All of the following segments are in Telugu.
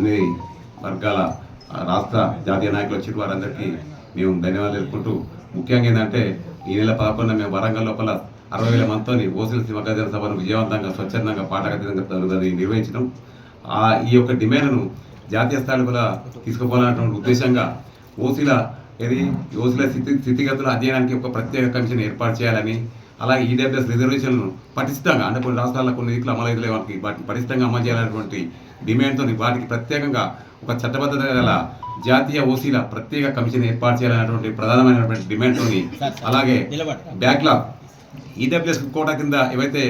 అన్ని వర్గాల రాష్ట్ర జాతీయ నాయకులు వచ్చిన వారందరికీ మేము ధన్యవాదాలు తెలుపుకుంటూ ముఖ్యంగా ఏంటంటే ఈ నెల పదకొండున మేము వరంగల్ లోపల అరవై వేల మందితో ఓసీల సింహగజన సభను విజయవంతంగా స్వచ్ఛందంగా పాఠగతంగా నిర్వహించడం. ఆ ఈ యొక్క డిమాండ్ను జాతీయ స్థాయిలో కూడా తీసుకుపోవాలన్నటువంటి ఉద్దేశంగా ఓసీల ఇది ఓసీల స్థితి స్థితిగతుల అధ్యయనానికి ఒక ప్రత్యేక కమిషన్ ఏర్పాటు చేయాలని అలాగే ఈడబ్ల్యూఎస్ రిజర్వేషన్లను పటిష్టంగా అంటే కొన్ని రాష్ట్రాల్లో కొన్ని ఇట్లా అమలు అయితే వాటికి వాటిని పటిష్టంగా అమలు చేయాలనేటువంటి డిమాండ్తో వాటికి ప్రత్యేకంగా ఒక చట్టబద్ధత గల జాతీయ ఓసీల ప్రత్యేక కమిషన్ ఏర్పాటు చేయాలనేటువంటి ప్రధానమైనటువంటి డిమాండ్తో అలాగే బ్యాక్లాగ్. ఈడబ్ల్యూఎస్ కోటా కింద ఏవైతే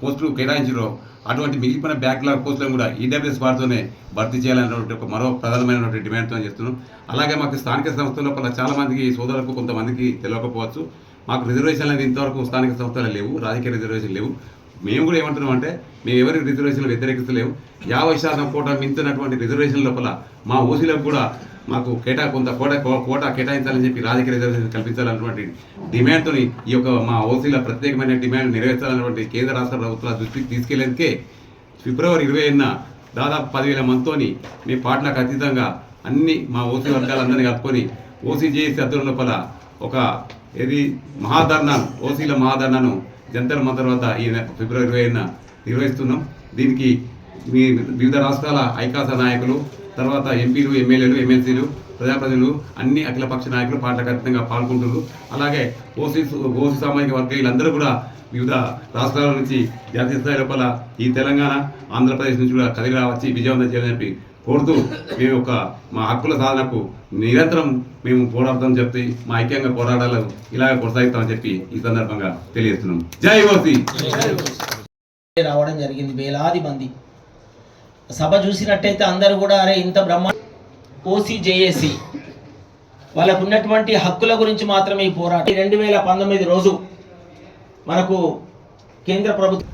పోస్టులు కేటాయించారో అటువంటి మిగిలిపోయిన బ్యాక్లాగ్ పోస్టులను కూడా ఈడబ్ల్యూఎస్ వారితోనే భర్తీ చేయాలనేటువంటి ఒక మరో ప్రధానమైనటువంటి డిమాండ్తో చేస్తున్నాం. అలాగే మాకు స్థానిక సంస్థల చాలా మందికి సోదరులకు కొంతమందికి తెలియకపోవచ్చు. మాకు రిజర్వేషన్లు అనేది ఇంతవరకు స్థానిక సంస్థలు లేవు రాజకీయ రిజర్వేషన్ లేవు. మేము కూడా ఏమంటున్నాం అంటే మేము ఎవరి రిజర్వేషన్లు వ్యతిరేకిస్తలేము. యాభై శాతం కోట మించినటువంటి రిజర్వేషన్ లోపల మా ఓసీలకు కూడా మాకు కేటా కొంత కోట కోటా కేటాయించాలని చెప్పి రాజకీయ రిజర్వేషన్ కల్పించాలన్నటువంటి డిమాండ్తో ఈ యొక్క మా ఓసీల ప్రత్యేకమైన డిమాండ్ నెరవేర్చాలన్నటువంటి కేంద్ర రాష్ట్ర ప్రభుత్వాల దృష్టికి తీసుకెళ్ళేందుకే ఫిబ్రవరి ఇరవై ఐదున దాదాపు పదివేల మందితోని మీ పాటలకు అతీతంగా అన్ని మా ఓసీ వర్గాలందరినీ కలుపుకొని ఓసీ జేఏసీ అద్దరు లోపల ఒక ఏది మహాధర్నాను ఓసీల మహాధర్నాను జంతర్ మంతర్ వద్ద ఈ ఫిబ్రవరి ఇరవై ఐదున నిర్వహిస్తున్నాం. దీనికి మీ వివిధ రాష్ట్రాల ఐకాస నాయకులు తర్వాత ఎంపీలు ఎమ్మెల్యేలు ఎమ్మెల్సీలు ప్రజాప్రతినిధులు అన్ని అఖిలపక్ష నాయకులు పాటలకు అతీతంగా పాల్గొంటున్నారు. అలాగే ఓసీ ఓసీ సామాజిక వర్గీయులందరూ కూడా వివిధ రాష్ట్రాల నుంచి జాతీయ స్థాయి లోపల ఈ తెలంగాణ ఆంధ్రప్రదేశ్ నుంచి కూడా కదిలి వచ్చి విజయవంతం చేయాలని చెప్పి కోరుతూ మేము యొక్క మా హక్కుల సాధనకు నిరంతరం మేము పోరాడతాం చెప్పి మా ఐక్యంగా పోరాడాలని ఇలాగే కొనసాగిస్తామని చెప్పి ఈ సందర్భంగా తెలియజేస్తున్నాం. జై ఓసి రావడం జరిగింది. వేలాది మంది. సభ చూసినట్టయితే అందరూ కూడా అరే ఇంత బ్రహ్మ ఓసీ జేఏసీ. వాళ్ళకు ఉన్నటువంటి హక్కుల గురించి మాత్రమే ఈ పోరాటం. రెండు వేల పంతొమ్మిది రోజు మనకు కేంద్ర ప్రభుత్వం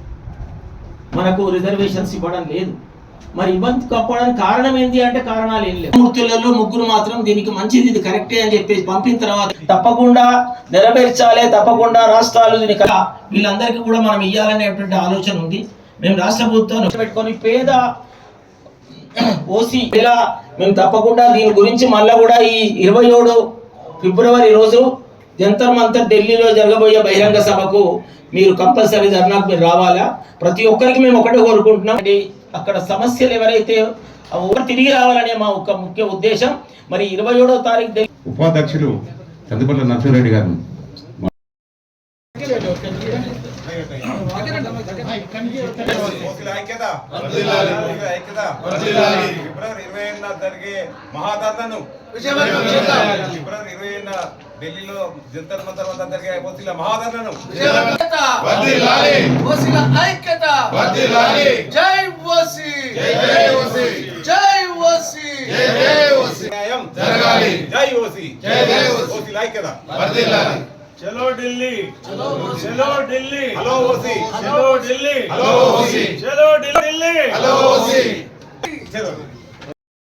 మనకు రిజర్వేషన్స్ ఇవ్వడం లేదు. మరి ఇబ్బంది కప్పడానికి కారణం ఏంటి అంటే కారణాలు ఏం లేవు. మూర్తులలో ముగ్గురు మాత్రం దీనికి మంచిది ఇది కరెక్టే అని చెప్పేసి పంపిన తర్వాత తప్పకుండా నెరవేర్చాలి తప్పకుండా రాష్ట్రాలు దీనికి వీళ్ళందరికీ కూడా మనం ఇవ్వాలనేటువంటి ఆలోచన ఉంది. మేము రాష్ట్ర ప్రభుత్వం పెట్టుకొని పేద ఓసీ ఇలా మేము తప్పకుండా దీని గురించి మళ్ళీ కూడా ఈ ఇరవై ఏడు ఫిబ్రవరి రోజు జంతర్ మంతర్ ఢిల్లీలో జరగబోయే బహిరంగ సభకు మీరు కంపల్సరీ ధర్నాకు మీరు రావాలా? ప్రతి ఒక్కరికి మేము ఒకటే కోరుకుంటున్నాం. అంటే అక్కడ సమస్యలు ఎవరైతే తిరిగి రావాలనే మా ఒక ముఖ్య ఉద్దేశం. మరి ఇరవై ఏడో తారీఖు ఢిల్లీ ఉపాధ్యక్షులు చంద్రపల్లి నరసింహారెడ్డి గారు. ఫిబ్రవరి ఇరవై జరిగే మహాధర్నాను. ఫిబ్రవరి ఇరవై ఢిల్లీలో జంతర్ మంతర్ వద్ద జరిగే ఓసీల మహాధర్నాను ఓసిల ఐక్యత! జై ఓసి! జై ఓసి! న్యాయం జరగాలి. జై ఓసీ! జై జై ఓసీ. ఐక్యత. చలో ఢిల్లీ! చలో ఢిల్లీ! Hello OC! చలో ఢిల్లీ! Hello OC. చలో ఢిల్లీ! Hello OC! చలో